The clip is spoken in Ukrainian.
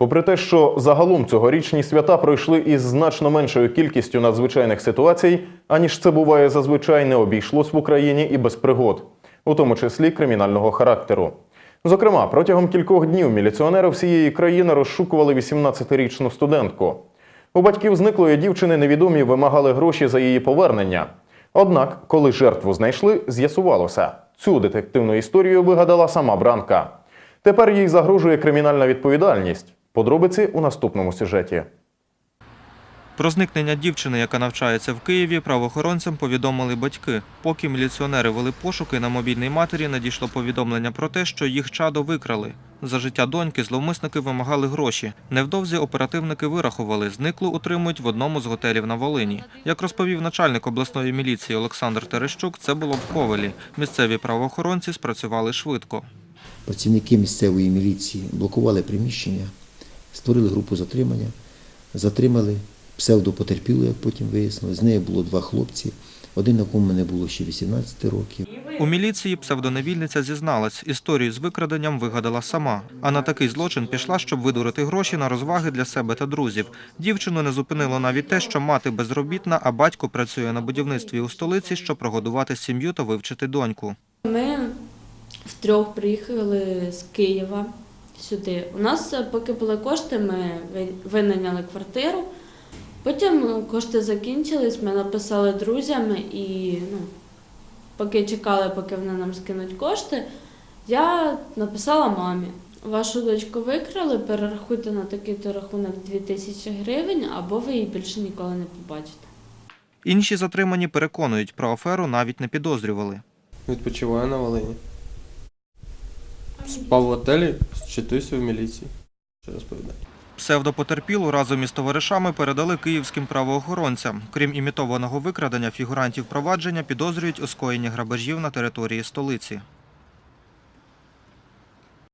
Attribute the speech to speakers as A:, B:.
A: Попри те, що загалом цьогорічні свята пройшли із значно меншою кількістю надзвичайних ситуацій, аніж це буває зазвичай, не обійшлось в Україні і без пригод, у тому числі кримінального характеру. Зокрема, протягом кількох днів міліціонери всієї країни розшукували 18-річну студентку. У батьків зниклої дівчини невідомі вимагали гроші за її повернення. Однак, коли жертву знайшли, з'ясувалося, цю детективну історію вигадала сама Бранка. Тепер їй загрожує кримінальна відповідальність. Подробиці у наступному сюжеті.
B: Про зникнення дівчини, яка навчається в Києві, правоохоронцям повідомили батьки. Поки міліціонери вели пошуки, на мобільній матері надійшло повідомлення про те, що їх чадо викрали. За життя доньки зловмисники вимагали гроші. Невдовзі оперативники вирахували, зниклу утримують в одному з готелів на Волині. Як розповів начальник обласної міліції Олександр Терещук, це було в Ковелі. Місцеві правоохоронці спрацювали швидко.
C: Працівники місцевої міліції блокували приміщення, створили групу затримання, затримали псевдопотерпілу, як потім вияснилось. З нею було два хлопці, один, на кому не було ще 18 років.
B: У міліції псевдоневільниця зізналась, історію з викраденням вигадала сама. А на такий злочин пішла, щоб видурити гроші на розваги для себе та друзів. Дівчину не зупинило навіть те, що мати безробітна, а батько працює на будівництві у столиці, щоб прогодувати сім'ю та вивчити доньку.
D: Ми втрьох приїхали з Києва сюди. У нас, е, поки були кошти, ми ви- винайняли квартиру. Потім ну, кошти закінчились, ми написали друзям і ну, поки чекали, поки вони нам скинуть кошти, я написала мамі. Вашу дочку викрали, перерахуйте на такий-то рахунок 2000 гривень, або ви її більше ніколи не побачите.
B: Інші затримані переконують, про аферу навіть не підозрювали.
E: Відпочиваю на Волині. Спав в готелі, щитуюся в міліції. Що розповідати?
B: Псевдопотерпілу разом із товаришами передали київським правоохоронцям. Крім імітованого викрадення, фігурантів провадження підозрюють у скоєнні грабежів на території столиці.